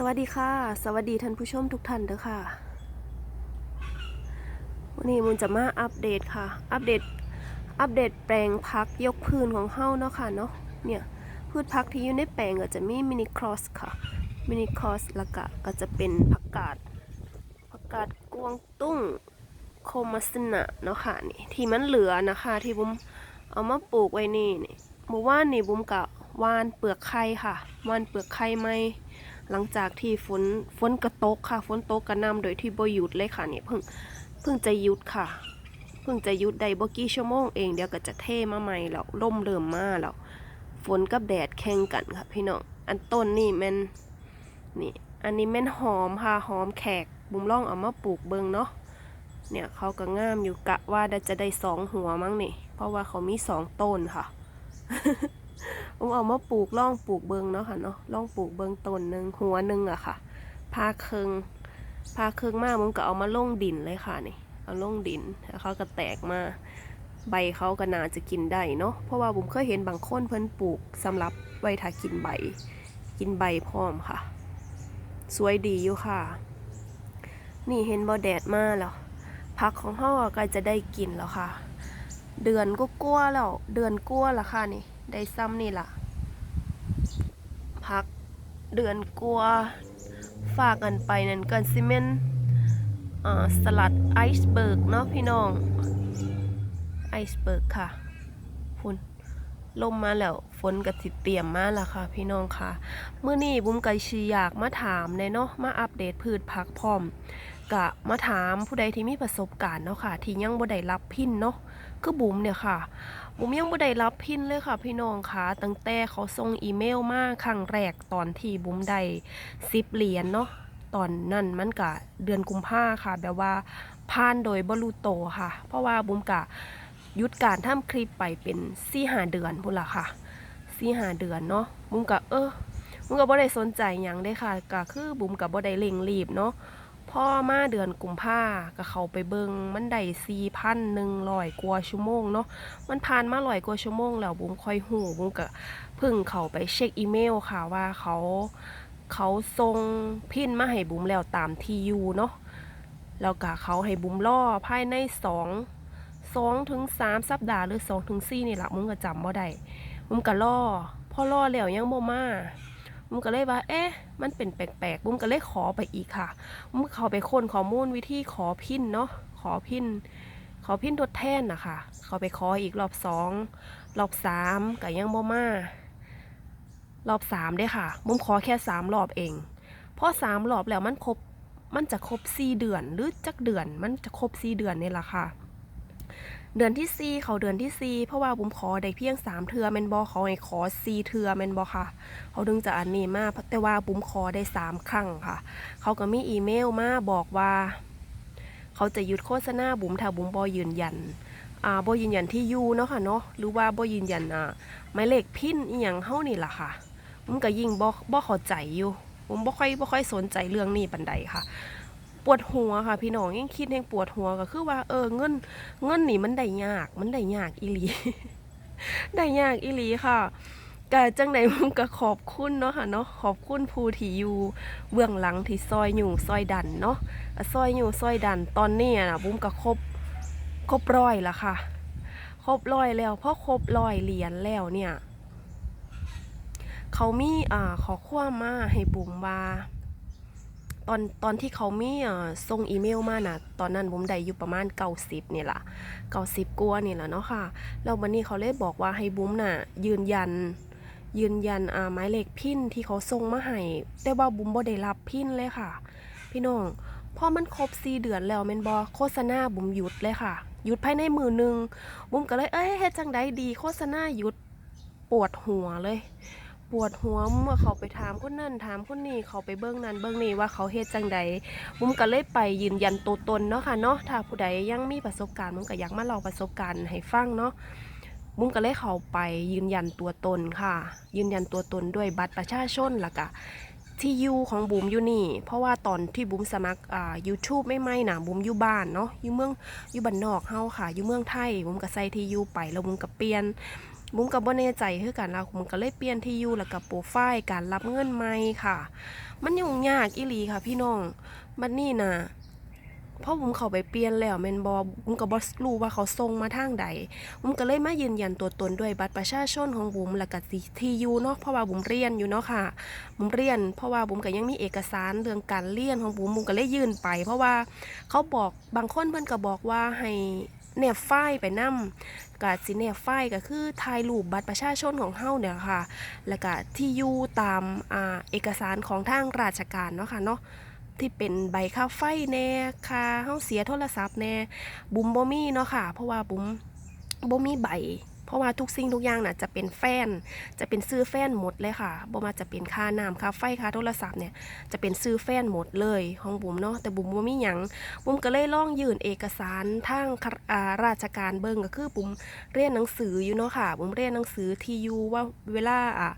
สวัสดีค่ะ สวัสดีท่านผู้ชมทุกท่านเด้อค่ะ วันนี้มุนจะมาอัปเดตค่ะ อัปเดต อัปเดตแปลงพักยกพื้นของเฮ้าเนาะค่ะเนาะ เนี่ยพืชพักที่อยู่ในแปลงก็จะมีมินิครอสค่ะ มินิครอสล้วก็ก็จะเป็นผักกาด ผักกาดกวางตุ้งโคมัสนะเนาะค่ะนี่ที่มันเหลือนะคะที่บุ้มเอามาปลูกไว้นี่นี่เมื่อวานนี่บุ้มกะวานเปลือกไข่ค่ะวานเปลือกไข่ไหม หลังจากที่ฝนฝนกระตกค่ะฝนตกกระนำโดยที่บ่หยุดเลยค่ะเนี่ยเพิ่งเพิ่งจะหยุดค่ะ เพิ่งจะหยุดได้บ่กี่ชั่วโมงเองเดี๋ยวก็จะเทมาใหม่แล้วล่มเริ่มมาแล้วฝนกับแดดแข่งกันค่ะพี่น้องอันต้นนี่แม่นนี่อันนี้แม่นหอมค่ะหอมแขกบุ้มล่องเอามาปลูกเบิงเนาะเนี่ยเขาก็งามอยู่กะว่าจะได้สองหัวมั้งนี่ เพราะว่าเขามีสองต้นค่ะ ผมเอามาปลูกล่องปลูกเบิงเนาะค่ะเนาะล่องปลูกเบิงต้นหนึ่งหัวหนึ่งอะค่ะพาเคืองพาเคืองมากมันก็เอามาล่งดินเลยค่ะนี่ เอาลงดินแล้วเขาก็แตกมาใบเขาก็น่าจะกินได้เนาะเพราะว่าผมเคยเห็นบางคนเพิ่นปลูกสำหรับไว้ถ้ากินใบ กินใบพร้อมค่ะ สวยดีอยู่ค่ะ นี่เห็นบอแดดมาแล้วพักของเฮาอก็จะได้กินแล้วค่ะ เดือนก็กลัวแล้วเดือนกลัวละค่ะนี่ ได้ซ้ำนี่ล่ะ พักเดือนกลัวฝากกันไปนั่นกันซิเมนสลัดไอซ์เบิร์กเนาะพี่น้อง ไอซ์เบิร์กค่ะฝุ่นลมมาแล้วฝนก็สิเตรียมมาแล้วค่ะ พี่น้องค่ะเมื่อนี้บุ้มไกชีอยากมาถามในเนาะมาอัปเดตพืชผักพร้อมกะมาถามผู้ใดที่มีประสบการณ์เนาะค่ะ ที่ยังบ่ได้รับพินเนาะ คือบุ๋มเนี่ยค่ะ บุ๋มยังบ่ได้รับพินเลยค่ะ พี่น้องค่ะตั้งแต่เขาส่งอีเมลมาครั้งแรกตอนที่บุ๋มได้สิบเหรียญเนาะตอนนั้นมันกะเดือนกุมภาค่ะ แบบว่าผ่านโดยบรูโตค่ะ เพราะว่าบุ๋มกะยุดการทำคลิปไปเป็นสี่หาเดือนพุ่นละค่ะสี่หาเดือนเนาะบุ๋มกะเออบุ๋มก็บ่ได้สนใจหยังได้ค่ะก็คือบุ๋มกะบ่ได้เร่งรีบเนาะ พ่อมาเดือนกุมภาก็เขาไปเบิงมันได้สี่พันหนึ่งร้อยกว่าชั่วโมงเนาะมันผ่านมาร้อยกว่าชั่วโมงแล้วบุ้มค่อยหูบุ้มก็พิ่งเขาไปเช็คอีเมลค่ะว่าเขาเขาส่งพินมาให้บุ้มแล้วตามทียูเนาะแล้วก็เขาให้บุ้มล่อภายในสองสองถึงสามสัปดาห์หรือสองถึงสี่นี่แหละบุ้มก็จำบ่ได้บุ้มก็ล่อพอล่อแล้วยังบ่มา บุ้มก็เลยว่า เอ๊ะ มันเป็นแปลกๆบุ้มก็เลยขอไปอีกค่ะบุ้มเขาไปค้นข้อมูลวิธีขอพินเนาะ ขอพิน ขอพินทดแทนนะคะเขาไปขออีกรอบสอง รอบสามก็ยังบ่มารอบสามได้ค่ะบุ้มขอแค่สามรอบเองพอสามรอบแล้วมันครบ มันจะครบสี่เดือนหรือจักเดือน มันจะครบสี่เดือนนี่แหละค่ะ เดือนที่สี่เขาเดือนที่สี่เพราะว่าบุ้มขอได้เพียงสามเทือแมนบอเขาให้ขอสี่เทือแมนบอค่ะ เขาดึงจะอันนี้มาแต่ว่าบุ้มขอได้สามครั้งค่ะ เขาก็มีอีเมลมาบอกว่า เขาจะหยุดโฆษณาบุ้มถ้าบุ้มบอยืนยันอ่าบอยืนยันที่ยูเนาะค่ะเนาะหรือว่าบอยืนยันอ่าหมายเลขพินอีหยังเฮานี่ล่ะค่ะ บุ้มก็ยิ่งบอบอเข้าใจอยู่บุ้มบ่ค่อยบ่ค่อยสนใจเรื่องนี้ปันใดค่ะ วดหัวค่ะ พี่น้องยังคิดยังปวดหัวก็คือว่าเออเงินเงินนี่มันได้ยาก มันได้ยากอีหลี ได้ยากอีหลีค่ะก็จังใดผมก็ขอบคุณเนาะค่ะเนาะขอบคุณผู้ที่อยู่เบื้องหลังที่ซอยอยู่ซอยดันเนาะซอยอยู่ซอยดันตอนนี้นะบุ้มก็ครบครบร้อยละค่ะ ครบร้อยแล้วเพอครบร้อยเหรียญแล้วเนี่ย เขามีอ่าขอความมาให้บุ๋มว่า ตอนตอนที่เขามีอ่ส่งอีเมลมาน่ะตอนนั้นบุ๋มได้อยู่ประมาณ90นี่ล่ะ90กว่านี่แหละเนาะค่ะแล้ววันนี้เขาเลยบอกว่าให้บุ้มน่ะ ยืนยัน ยืนยันอ่าหมายเลขพินที่เขาส่งมาให้แต่ว่าบุ้มบ่ได้รับพินเลยค่ะ พี่น้องพอมันครบ4เดือนแล้วแม่นบ่โฆษณาบุ้มหยุดเลยค่ะ หยุดภายในมือหนึ่งบุ้มก็เลยเอ้ยเฮ็ดจังไดดี โฆษณาหยุดปวดหัวเลย ปวดหัวเมื่อเขาไปถามคนนั่นถามคนนี้เขาไปเบิ้งนั่นเบิ้งนี่ว่าเขาเฮ็ดจังใดบุ้มก็เลยไปยืนยันตัวตนเนาะค่ะเนาะถ้าผู้ใดยังมีประสบการณ์บุ้มก็อยากมาเล่าประสบการณ์ให้ฟังเนาะบุ้มก็เลยเข้าไปยืนยันตัวตนค่ะ ยืนยันตัวตนด้วยบัตรประชาชนล้วก็ที่อยู่ของบุ๋มอยู่นี่ เพราะว่าตอนที่บุ๋มสมัครอ่า YouTube ไม่ไม่ๆนะบุ๋มอยู่บ้านเนาะอยู่เมืองอยู่บ้านนอกเฮาค่ะอยู่เมืองไทยบุ๋มก็ใส่ที่อยู่ไปแล้วบุ๋มก็เปลี่ยน บุ้มกับบ่แน่ใจคือกันแล้วบุ้มก็เลยเปลี่ยนที่อยู่แล้วกับโปรไฟล์การรับเงินใหม่ค่ะ มันยุ่งยากอีหลีค่ะพี่น้องบัดนี้นะเพราะบุ้มเขาไปเปลี่ยนแล้วแมนบ่บุ้มก็บ่รู้ว่าเขาส่งมาทางใดบุ้มก็เลยมายืนยันตัวตนด้วยบัตรประชาชนของบุ้มแล้วก็ที่อยู่เนาะเพราะว่าบุ้มเรียนอยู่เนาะค่ะบุ้มเรียน เพราะว่าบุ้มก็ยังมีเอกสารเรื่องการเรียนของบุ้มบุ้มก็เลยยื่นไป เพราะว่าเขาบอกบางคนเพิ่อนก็บอกว่าให้ แนบไฟล์ไปนํกาสิแนบไฟล์ก็คือถ่ายรูปบัตรประชาชนของเฮาเนี่ยค่ะ แล้วก็ที่อยู่ตามอ่าเอกสารของทางราชการเนาะค่ะเนาะที่เป็นใบค่าไฟแน่ค่ะเฮาเสียโทรศัพท์แน่บุ้มบ่มีเนาะค่ะ เพราะว่าบุ้มบ่มีใบ เพราะว่าทุกสิ่งทุกอย่างน่ะจะเป็นแฟน จะเป็นซื้อแฟนหมดเลยค่ะบ่มาจะเป็นค่าน้ำค่าไฟค่าโทรศัพท์เนี่ยจะเป็นซื้อแฟนหมดเลยของบุ๋มเนาะแต่บุ๋มบ่มีหยังบุ๋มก็เลยล่องยื่นเอกสารทางรอ่าราชการเบิ่งก็คือบุ๋มเรียนหนังสืออยู่เนาะค่ะบุ๋มเรียนหนังสือที่อยู่ว่าเวลาอ่า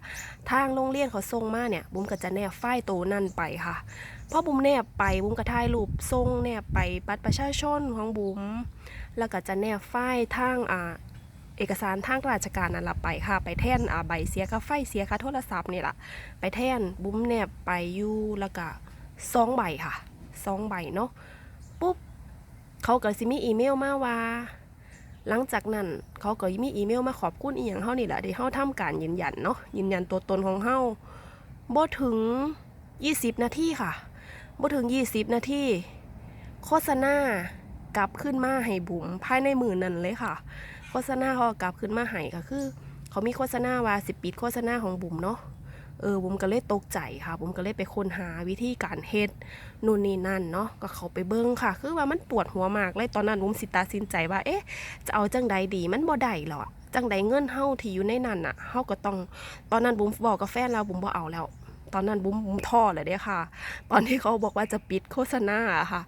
ทางโรงเรียนเขาส่งมาเนี่ยบุ๋มก็จะแนบไฟล์โตนั่นไปค่ะพอบุ๋มแนบไปบุ๋มก็ถ่ายรูปส่งแนบไปบัตรประชาชนของบุ๋มแล้วก็จะแนบไฟล์ทางอ่า เอกสารทางราชการนั่นละไปค่ะ ไปแท่นอ่าใบเสียค่าไฟเสียค่าโทรศัพท์นี่แหละไปแท่นบุ้มแนบไปอยู่แล้วก็สองใบค่ะสองใบเนาะปุ๊บเขาก็สิมีอีเมลมาว่า หลังจากนั้นเขาก็มีอีเมลมาขอบคุณอีหยังเฮานี่แหละที่เฮาทำการยืนยันเนาะยืนยันตัวตนของเฮาบ่ถึง 20 นาทีค่ะบ่ถึง 20 นาทีโฆษณากลับขึ้นมาให้บุ๋มภายในมือนั่นเลยค่ะ โฆษณาเขากลับขึ้นมาให้ก็คือ เขามีโฆษณาว่าสิปิดโฆษณาของบุ๋มเนาะเออบุ๋มก็เลยตกใจค่ะบุ๋มก็เลยไปค้นหาวิธีการเฮ็ดนู่นนี่นั่นเนาะก็เขาไปเบิ้งค่ะ คือว่ามันปวดหัวมากเลยตอนนั้นบุ๋มสิตัดสินใจว่าเอ๊ะจะเอาจังใดดีมันบ่ได้หรอจังใดเงินเฮาที่อยู่ในนั้นน่ะเฮาก็ต้องตอนนั้นบุ๋มบอกกับแฟนแล้วบุ๋มบ่เอาแล้ว ตอนนั้นบุ๋มบุ๋มท้อเลยเด้ค่ะ ตอนที่เขาบอกว่าจะปิดโฆษณาค่ะ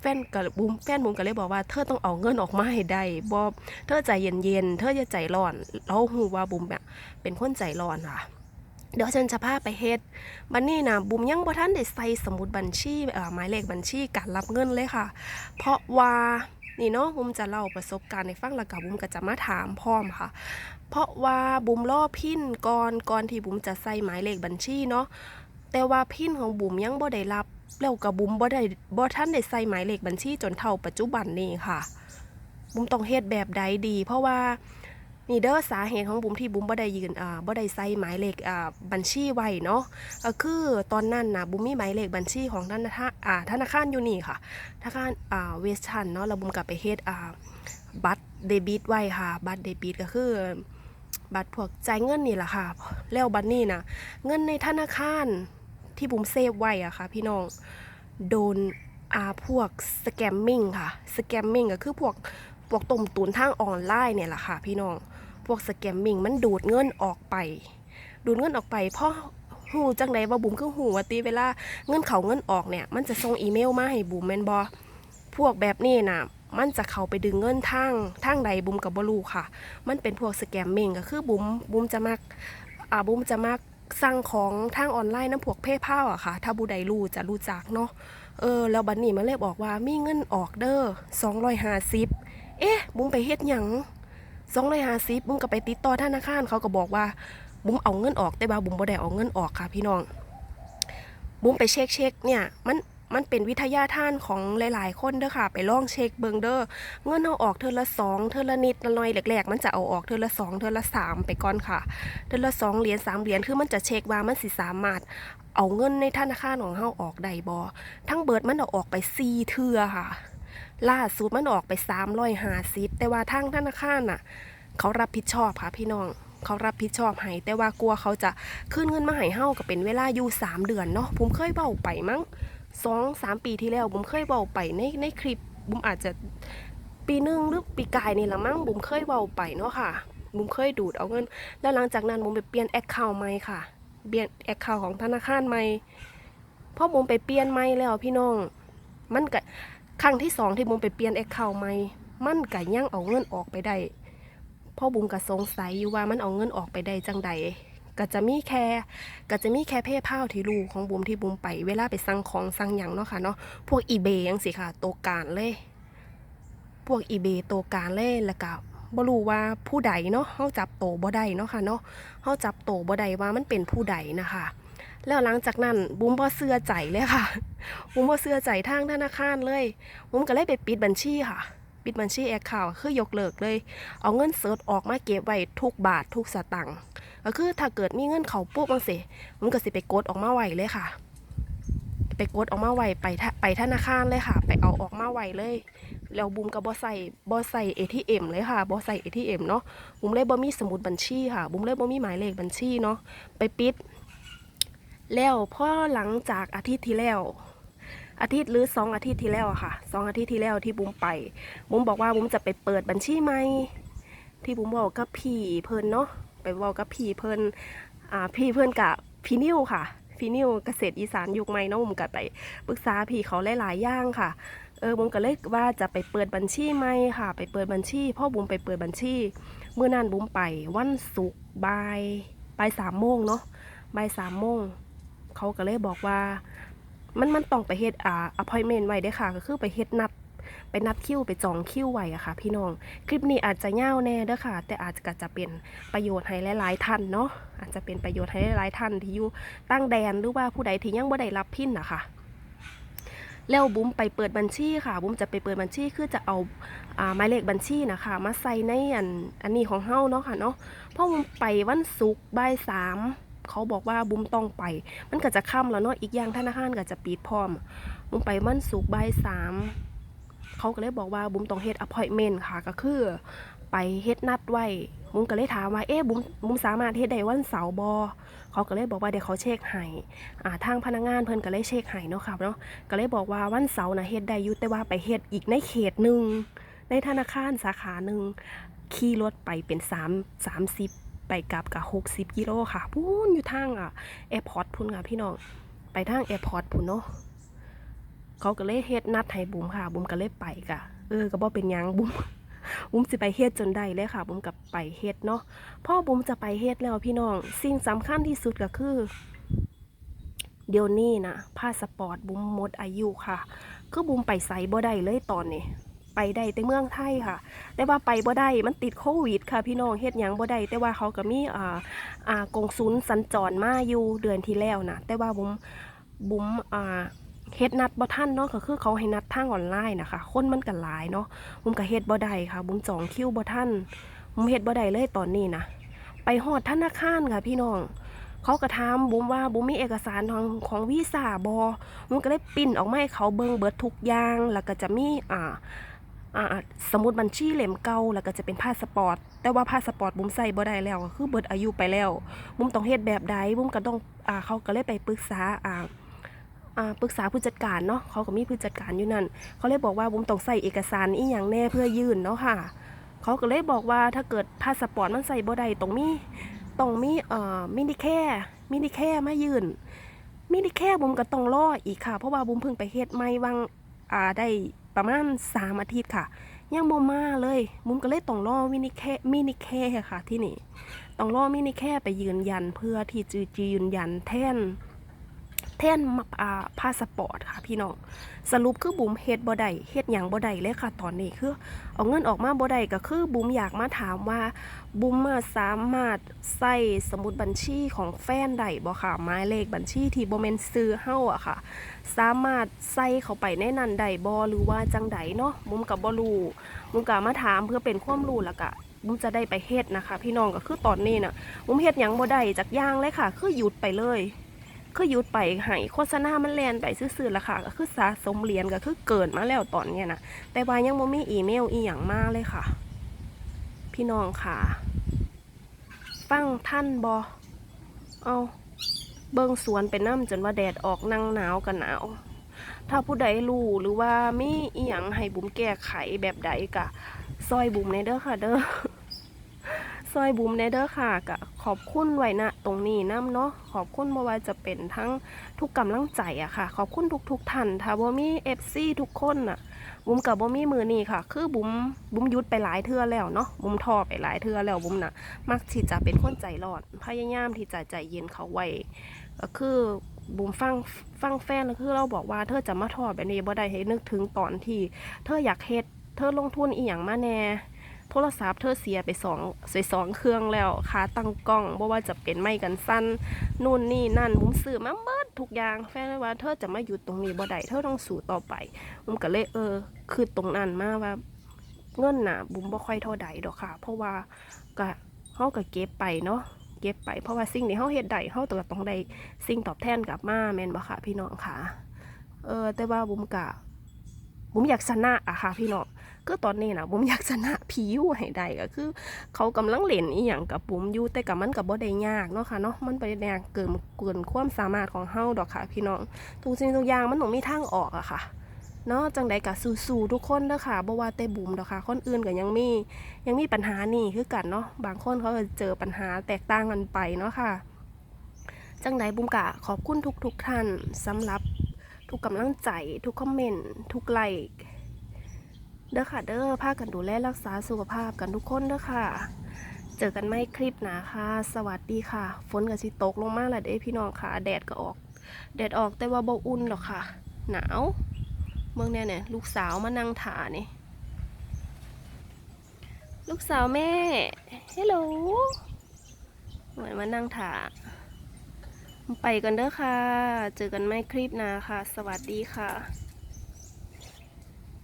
แฟนกับบุ๋มแฟนบุ๋มก็เลยบอกว่าเธอต้องเอาเงินออกมาให้ได้บ่เธอใจเย็นๆเธออย่าใจร้อนเราหูว่าบุ๋มแบบเป็นคนใจร้อนค่ะเดี๋ยวฉันจะพาไปเฮ็ด บันนี้นะบุมยังบ่ทันได้ใส่สมุดบัญชีเอ่อหมายเลขบัญชีการรับเงินเลยค่ะ เพราะว่า นี่เนาะบุ้มจะเล่าประสบการณ์ในฟังแล้วกับบุ้มก็จะมาถามพร้อมค่ะ เพราะว่าบุ้มล่อพินก่อนก่อนที่บุ้มจะใส่หมายเลขบัญชีเนาะแต่ว่าพินของบุ้มยังบ่ได้รับแล้วกับบุ้มบ่ได้บ่ทันได้ใส่หมายเลขบัญชีจนเท่าปัจจุบันนี้ค่ะ บุ้มต้องเฮ็ดแบบใดดี เพราะว่า นี่เด้อสาเหตุของบุ๋มที่บุ๋มบ่ได้ยืนอ่าบ่ได้ใส่หมายเลขอ่าบัญชีไว้เนาะก็คือตอนนั้นนะบุ๋มมีหมายเลขบัญชีของธนาคารอ่าธนาคารอยู่นี่ค่ะธนาคารอ่าเวสทันเนาะแล้วบุ๋มก็ไปเฮ็ดอ่าบัตรเดบิตไว้ค่ะ บัตรเดบิตก็คือ บัตรพวกจ่ายเงินนี่แหละค่ะแล้วบัตรนี้นะเงินในธนาคารที่บุ๋มเซฟไว้อะค่ะ พี่น้องโดนอาพวกสแกมมิ่งค่ะสแกมมิ่งก็คือพวกพวกต้มตุนทางออนไลน์เนี่ยแหละค่ะ พี่น้อง พวกสแกมมิ่งมันดูดเงินออกไป ดูดเงินออกไปเพราะหูจังใดว่าบุ๋มคือหูว่าตีเวลาเงินเขาเงินออกเนี่ย มันจะส่งอีเมลมาให้บุ๋มแมนบอพวกแบบนี้น่ะมันจะเข้าไปดึงเงินทางทางใดบุ๋มกับบลูค่ะ มันเป็นพวกสแกมมิ่งก็คือบุ๋มบุ๋มจะมักอ่าบุ๋มจะมักสั่งของทางออนไลน์น้ำพวกเพย์เพาอะค่ะ ถ้าบูใดรู้จะรู้จักเนาะเออแล้วบัดนี้มันเลยบอกว่ามีเงินออกเด้อ250เอ๊ะบุ๋มไปเฮ็ดหยัง 250บุ๋มก็ไปติดต่อธนาคารเขาก็บอกว่าบุ๋มเอาเงินออกแต่ว่าบุ๋มบ่ได้เอาเงินออกค่ะพี่น้อง บุ๋มไปเช็คเช็คเนี่ยมันมันเป็นวิทยาท่านของหลาย ๆ คนเด้อค่ะ ไปลองเช็คเบิงเด้อเงินเอาออกเทอละสองเทอละนิดละน่อยแรกๆ มันจะเอาออกเทอละสองเทอละสามไปก่อนค่ะเทอละสองเหรียญสามเหรียญคือมันจะเช็คว่ามันสิสามารถเอาเงินในธนาคารของเฮาออกได้บ่ทั้งเบิดมันเอาออกไปสี่เทือค่ะ ล่าสุดมันออกไปสามร้อยหาสิบแต่ว่าทางธนาคารน่ะ เขารับผิดชอบค่ะพี่น้อง เขารับผิดชอบให้แต่ว่ากลัวเขาจะขึ้นเงินมาให้เฮาก็เป็นเวลาอยู่สามเดือนเนาะผมเคยเบ้าไปมั้งสองสามปีที่แล้วบุมเคยเบาไปในในคลิปบุมอาจจะปีหนึ่งหรือปีกายนี่ละมั้งบุ๋มเคยเบาไปเนาะค่ะบุ๋มเคยดูดเอาเงิน แล้วหลังจากนั้นบุ๋มไปเปลี่ยนแอคเคาท์ใหม่ค่ะเปลี่ยนแอคเคาท์ของธนาคารใหม่พอบุ๋มไปเปลี่ยนใหม่แล้วพี่น้อง มันก็ ครั้งที่สองที่บุ๋มไปเปลี่ยนแอคเคาท์ใหม่มันก็ยังเอาเงินออกไปได้พราะบุ๋มก็สงสัยอยู่ว่ามันเอาเงินออกไปได้จังใดก็จะมีแค่ก็จะมีแค่เพย์เพาที่รูของบุมที่บุมไปเวลาไปสั่งของสั่งอย่างเนาะค่ะเนาะพวกอีเบยังสิค่ะโตการเลย พวกอีเบตัวการเลยแล้วก็บ่รู้ว่าผู้ใดเนาะเฮาจับโตบ่ได้เนาะค่ะเนาะเฮาจับโตบ่ได้ว่ามันเป็นผู้ใดนะคะ แล้วหลังจากนั้นบุ้มบ่เชื่อใจเลยค่ะ บุ้มบ่เชื่อใจทางธนาคารเลย บุ้มก็เลยไปปิดบัญชีค่ะ ปิดบัญชีแอคเคาท์คือยกเลิกเลย เอาเงินเสิร์ชออกมาเก็บไว้ทุกบาททุกสตังค์ก็คือถ้าเกิดมีเงินเขาปุ๊บจังซี่ผมก็สิไปกดออกมาไว้เลยค่ะ ไปกดออกมาไว้ไปทะไปธนาคารเลยค่ะ ไปเอาออกมาไว้เลย แล้วบุมก็บ่ใส่บ่ใส่ ATM เอ็มเลยค่ะบ่ใส่ ATM เอ็มเนาะบุมเลยบ่มีสมุดบัญชีค่ะ บุมเลยบ่มีหมายเลขบัญชีเนาะไปปิด แล้วพอหลังจากอาทิตย์ที่แล้ว อาทิตย์หรือสองอาทิตย์ที่แล้วอะค่ะสองอาทิตย์ที่แล้วที่บุ้มไป บุ้มบอกว่าบุ้มจะไปเปิดบัญชีใหม่ที่บุ้มบอกกับพี่เพิ่นเนาะไปบอกกับพี่เพิ่นอ่าพี่เพิ่นกับพี่นิวค่ะพี่นิวเกษตรอีสานยุคใหม่เนาะบุ้มก็ไปปรึกษาพี่เขาหลายๆอย่างค่ะเออบุ้มก็เลยว่าจะไปเปิดบัญชีใหม่ค่ะ ไปเปิดบัญชีพ่อบุ้มไปเปิดบัญชีเมื่อนั้นบุ้มไปวันศุกร์บ่ายบ่ายสามโมงเนาะบ่ายสามโมง เขาก็เลยบอกว่ามันมันต้องไปเฮ็ดอ่า appointment ไว้เด้ค่ะ ก็คือไปเฮ็ดนัดไปนัดคิวไปจองคิวไว้อะค่ะ พี่น้อง คลิปนี้อาจจะยาวแน่เด้อค่ะ แต่อาจจะจะเป็นประโยชน์ให้หลาย ๆ ท่านเนาะอาจจะเป็นประโยชน์ให้หลาย ๆ ท่านที่อยู่ตั้งแดนหรือว่าผู้ใดที่ยังบ่ได้รับพินนะคะแล้วบุ้มไปเปิดบัญชีค่ะ บุ้มจะไปเปิดบัญชีคือจะเอาอ่าหมายเลขบัญชีนะคะ มาใส่ในอันอันนี้ของเฮ้าเนาะค่ะเนาะเพราะบุ้มไปวันศุกร์บ่ายสาม เขาบอกว่าบุ้มต้องไป มันก็จะค่ำแล้วเนาะอีกอย่างธนาคารก็จะปิดพร้อม บุ้มไปวันศุกบ่ายสามเขาก็เลยบอกว่าบุ้มต้องเฮ็ด appointment ค่ะก็คือ ไปเฮ็ดนัดไว้บุ้มก็เลยถามว่าเอ๊ะบุ้มบุ้มสามารถเฮ็ดได้วันเสาร์บอเขาก็เลยบอกว่าเดี๋ยวเขาเช็คให้อ่าทางพนักงานเพิ่นก็เลยเช็คให้เนาะค่ะเนาะก็เลยบอกว่าวันเสาร์นะเฮ็ดได้อยู่แต่ว่าไปเฮ็ดอีกในเขตหนึ่งในธนาคารสาขาหนึ่งขี่รถไปเป็น3 30 ไปกลับกับ60กิโลค่ะพูนอยู่ทางอะแอร์พอร์ตพุ่นค่ะพี่น้อง ไปทางแอร์พอร์ตพุ่นเนาะเขาก็เลยเฮ็ดนัดให้บุ๋มค่ะ บุ๋มก็เลยไปกะเออก็บ่เป็นยังบุ๋มบุ๋มสิไปเฮ็ดจนได้เลยค่ะบุ๋มกับไปเฮ็ดเนาะพ่อบุ๋มจะไปเฮ็ดแล้วพี่น้อง สิ่งสำคัญที่สุดก็คือ เดี๋ยวนี้นะพาสปอร์ตบุ๋มหมดอายุค่ะ คือบุ๋มไปไสบ่ได้เลยตอนนี้ ไปได้แต่เมืองไทยค่ะ แต่ว่าไปบ่ได้มันติดโควิด ค่ะพี่น้องเฮ็ดหยังบ่ได้แต่ว่าเขาก็มีอ่าอ่ากงสุลสัญจรมาอยู่เดือนที่แล้วนะแต่ว่าบุ๋มบุ๋มอ่าเฮ็ดนัดบ่ทันเนาะก็คือเขาให้นัดทางออนไลน์นะคะ คนมันก็หลายเนาะบุ๋มก็เฮ็ดบ่ได้ค่ะ บุ๋มจองคิวบ่ทันบุ๋มเฮ็ดบ่ได้เลยตอนนี้นะไปฮอดธนาคารค่ะพี่น้องเขาก็ถามบุ๋มว่าบุ๋มมีเอกสารของของวีซ่าบอบุ๋มก็เลยปิ้นออกมาให้เขาเบิ่งเบิดทุกอย่าง แล้วก็จะมีอ่า สมุดบัญชีเล่มเก่าแล้วก็จะเป็นพาสปอร์ต แต่ว่าพาสปอร์ตบุ้มใส่บ่ได้แล้วคือเบิดอายุไปแล้ว บุ้มต้องเฮ็ดแบบใดบุ้มก็ต้องอ่าเขาก็เลยไปปรึกษาอ่าปรึกษาผู้จัดการเนาะเขาก็มีผู้จัดการอยู่นั่น เขาเลยบอกว่าบุ้มต้องใส่เอกสารอีหยังแน่เพื่อยื่นเนาะค่ะ เขาก็เลยบอกว่าถ้าเกิดพาสปอร์ตมันใส่บ่ได้ต้องมีต้องมีเอ่อมินิแค่มินิแค่มายื่นมินิแค่บุ้มก็ต้องรออีกค่ะ เพราะว่าบุ้มเพิ่งไปเฮ็ดไม่วังอ่าได้ ประมาณสามอาทิตย์ค่ะ ยังโมมาเลย มุมก็เลยต้องรอมินิแค่มินิแค่ค่ะที่นี่ต้องรอมินิแค่ไปยืนยันเพื่อที่จะยืนยันแท่น แทนอ่าพาสปอร์ตค่ะพี่น้องสรุปคือบุ๋มเฮ็ดบ่ได้เฮ็ดหยังบ่ได้เลยค่ะ ตอนนี้คือ เอาเงินออกมาบ่ได้ก็คือบุ๋มอยากมาถามว่าบุ๋มสามารถใส่สมุดบัญชีของแฟนได้บ่ค่ะหมายเลขบัญชีที่บ่แม่นซื้อเฮาอะค่ะ สามารถใส่เข้าไปในนั้นได้บ่หรือว่าจังใดเนาะบุ๋มก็บ่รู้บุ๋มก็มาถามเพื่อเป็นความรู้แล้วก็บุ๋มจะได้ไปเฮ็ดนะคะ พี่น้องก็คือตอนนี้น่ะบุ๋มเฮ็ดหยังบ่ได้จักย่างเลยค่ะ คือหยุดไปเลย คือหยุดไปให้โฆษณามันแลนไปซื่อๆละค่ะ ก็คือสะสมเหรียญก็คือเกินมาแล้วตอนเนี้ยนะแต่ว่ายังบ่มีอีเมลอีหยังมาเลยค่ะ พี่น้องค่ะ ฟังท่านบอเอาเบิงสวนไปน้ำจนว่าแดดออกนั่งหนาวกันหนาวถ้าผู้ใดรู้หรือว่ามีอีหยังให้บุ๋มแก้ไขแบบใดกะ ซอยบุ๋มในเด้อค่ะเด้อ ซอยบุ๋มในเด้อค่ะกะขอบคุณไว้นะตรงนี้น้ำเนาะขอบคุณบ่ว่าจะเป็นทั้งทุกกำลังใจอะค่ะ ขอบคุณทุกๆท่านถ้าบ่มีเอฟซีทุกคนน่ะบุ๋มกับบ่มีมือนี่ค่ะ คือบุ๋มบุ๋มยุดไปหลายเทื่อแล้วเนาะบุ๋มทอไปหลายเทื่อแล้วบุ๋มน่ะ มักที่จะเป็นคนใจร้อนพยายามที่จะใจเย็นเขาไว้ก็คือบุ๋มฟังฟังแฟนคือเราบอกว่าเธอจะมาทอแบบนี้บ่ได้ให้นึกถึงตอนที่ เธออยากเฮ็ดเธอลงทุนอีหยังมาแน่ โทรศัพท์เธอเสียไปสองใส่สองเครื่องแล้วขาตั้งกล้องบ่ว่าจะเป็นไม้กันสั้นนู่นนี่นั่นบุ้มซื้อมาเบิดทุกอย่างแฟนเลยว่าเธอจะมาอยู่ตรงนี้บ่ได้เธอต้องสู่ต่อไปบุ้มก็เลยเออ คือตรงนั้นมาว่า เงินน่ะ บุ้มบ่ค่อยเท่าใดดอกค่ะ เพราะว่าก็เฮาก็เก็บไปเนาะเก็บไปเพราะว่าสิ่งที่เฮาเฮ็ดได้เฮาต้องต้องได้สิ่งตอบแทนกลับมาแม่นบ่ค่ะพี่น้องค่ะ เออแต่ว่าบุ้มกะ บุ้มอยากชนะอะค่ะพี่น้องก็ตอนนี้นะบุ้มอยากชนะผีอยู่ให้ได้ก็คือ เขากำลังเล่นอีหยังกับบุ้มอยู่แต่กับมันกับบ่ได้ยากเนาะค่ะเนาะมันบ่ได้ยากเกินเกินความสามารถของเฮาดอกค่ะ พี่น้องทุกสิ่งทุกอย่างมันต้องมีทางออกอะค่ะเนาะจังใดก็สู้ๆทุกคนเด้อค่ะบ่ว่าแต่บุ๋มดอกค่ะ คนอื่นก็ยังมียังมีปัญหานี่คือกันเนาะบางคนเขาก็เจอปัญหาแตกต่างกันไปเนาะค่ะ จังใดบุ๋มกะขอบคุณทุกๆท่านสำหรับ ทุกกำลังใจ ทุกคอมเมนต์ ทุกไลค์เด้อค่ะ เด้อพากันดูแลรักษาสุขภาพกันทุกคนเด้อค่ะ เจอกันไม่คลิปหนาค่ะ สวัสดีค่ะ ฝนก็สิตกลงมาแล้วเด้พี่น้องค่ะ แดดก็ออก แดดออกแต่ว่าบ่อุ่นหรอกค่ะ หนาว เมืองเนี่ยเนี่ยลูกสาวมานั่งถานี่ลูกสาวแม่ ฮัลโหลเหมือนมานั่งถา ไปกันเด้อค่ะ เจอกันไม่คลิปหนาค่ะ สวัสดีค่ะ